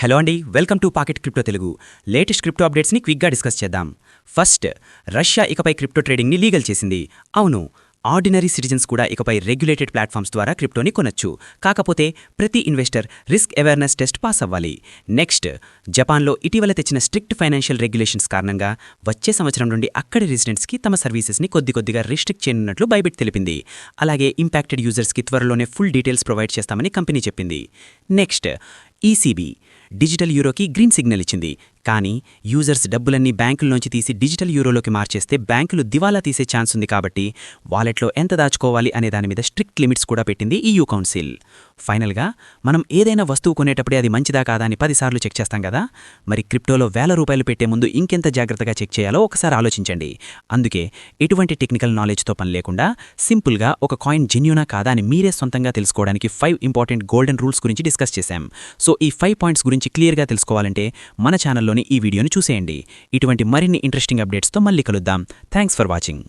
Hello అండి welcome to pocket crypto Telugu. Latest crypto అప్డేట్స్ని క్విక్గా discuss చేద్దాం. ఫస్ట్ రష్యా ఇకపై క్రిప్టో ట్రేడింగ్ని లీగల్ చేసింది. అవును ఆర్డినరీ సిటిజన్స్ కూడా ఇకపై రెగ్యులేటెడ్ ప్లాట్ఫామ్స్ ద్వారా క్రిప్టోని కొనొచ్చు. కాకపోతే ప్రతి investor risk awareness test pass అవ్వాలి. నెక్స్ట్ జపాన్లో ఇటీవల తెచ్చిన స్ట్రిక్ట్ ఫైనాన్షియల్ రెగ్యులేషన్స్ కారణంగా వచ్చే సంవత్సరం నుండి అక్కడి రెసిడెంట్స్కి తమ సర్వీసెస్ని కొద్ది కొద్దిగా రిస్ట్రిక్ట్ చేయనున్నట్లు బైబిట్ తెలిపింది. అలాగే ఇంపాక్టెడ్ యూజర్స్కి త్వరలోనే ఫుల్ డీటెయిల్స్ ప్రొవైడ్ చేస్తామని కంపెనీ చెప్పింది. నెక్స్ట్ ఈసీబీ డిజిటల్ యూరోకి గ్రీన్ సిగ్నల్ ఇచ్చింది. కానీ యూజర్స్ డబ్బులన్నీ బ్యాంకుల్లోంచి తీసి డిజిటల్ యూరోలోకి మార్చేస్తే బ్యాంకులు దివాలా తీసే ఛాన్స్ ఉంది కాబట్టి వాలెట్లో ఎంత దాచుకోవాలి అనే దాని మీద స్ట్రిక్ట్ లిమిట్స్ కూడా పెట్టింది ఈయూ కౌన్సిల్. ఫైనల్గా మనం ఏదైనా వస్తువు కొనేటప్పుడే అది మంచిదా కాదా అని పదిసార్లు చెక్ చేస్తాం కదా? మరి క్రిప్టోలో వేల రూపాయలు పెట్టే ముందు ఇంకెంత జాగ్రత్తగా చెక్ చేయాలో ఒకసారి ఆలోచించండి. అందుకే ఎటువంటి టెక్నికల్ నాలెడ్జ్తో పని లేకుండా సింపుల్గా ఒక కాయిన్ జెన్యునా కాదా అని మీరే సొంతంగా తెలుసుకోవడానికి ఫైవ్ ఇంపార్టెంట్ గోల్డెన్ రూల్స్ గురించి డిస్కస్ చేశాం. సో ఈ ఫైవ్ పాయింట్స్ గురించి క్లియర్గా తెలుసుకోవాలంటే మన ఛానల్లోని ఈ వీడియోని చూసేయండి. ఇటువంటి మరిన్ని ఇంట్రెస్టింగ్ అప్డేట్స్తో మళ్ళీ కలుద్దాం. Thanks for watching